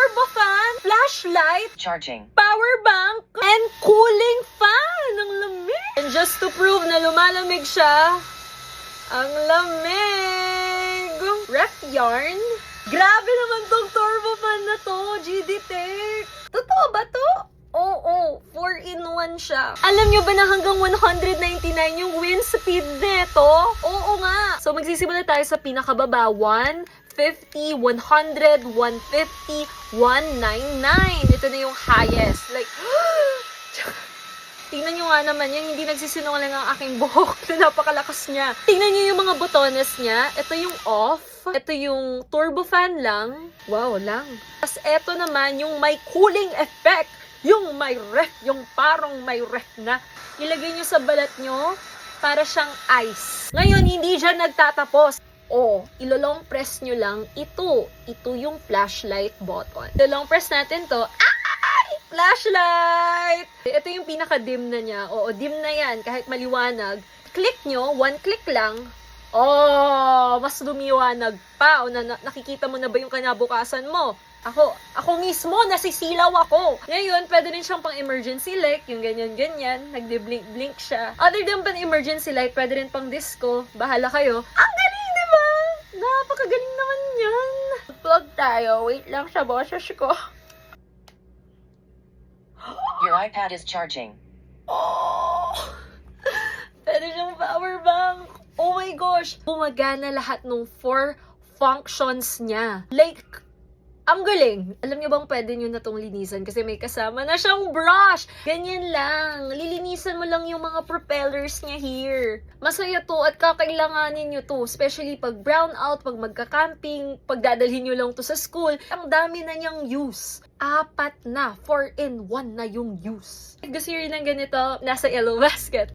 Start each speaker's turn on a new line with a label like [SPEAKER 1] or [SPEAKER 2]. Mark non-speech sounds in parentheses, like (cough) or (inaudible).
[SPEAKER 1] turbo fan, flashlight,
[SPEAKER 2] Charging.
[SPEAKER 1] power bank, and cooling fan. Ang lamig! And just to prove na lumalamig siya, ang lamig! Ref yarn? Grabe naman tong turbo fan na to, GD Tech. Totoo ba to? Oo, 4-in-1 siya. Alam nyo ba na hanggang 199 yung wind speed nito? Oo nga. So magsisimula tayo sa pinakababa. 150, 100, 150, 199. Ito na yung highest. Like, (gasps) Tingnan nyo nga naman yan, hindi nagsisinungaling ang aking buhok na (laughs) napakalakas niya. Tingnan nyo yung mga botones niya. Ito yung off. Ito yung turbo fan lang. Wow lang. Tapos ito naman yung may cooling effect. Yung may ref, yung parang may ref na. Ilagay nyo sa balat nyo para siyang ice. Ngayon, hindi dyan nagtatapos. O, ilolong press nyo lang ito. Ito yung flashlight button. Ilolong press natin to. Ay! Flashlight! Ito yung pinaka-dim na niya. Oo, dim na yan. Kahit maliwanag. Click nyo, one click lang. Oh, mas lumiwanag pa. O na, na- nakikita mo na ba yung kinabukasan mo? Ako, ako mismo, nasisilaw ako. Ngayon, pwede rin siyang pang emergency light, yung ganyan-ganyan. Nagdi-blink-blink siya. Other than pang emergency light, pwede rin pang disco. Bahala kayo. Ang? Napakagaling naman yan. Plug tayo. Wait lang sa boses ko.
[SPEAKER 2] Your iPad is charging.
[SPEAKER 1] Oh! (gasps) Pwede siyang power bank. Oh my gosh! Gumagana lahat ng four functions niya. Like, ang galing. Alam niyo bang pwede niyo na tong linisan kasi may kasama na siyang brush. Ganyan lang. Lilinisan mo lang yung mga propellers niya here. Masaya to at kakailanganin niyo to. Especially pag brown out, pag magka-camping, pag dadalhin niyo lang to sa school. Ang dami na niyang use. Apat na. 4 in 1 na yung use. Gusto niyo rin ng ganito, nasa yellow basket.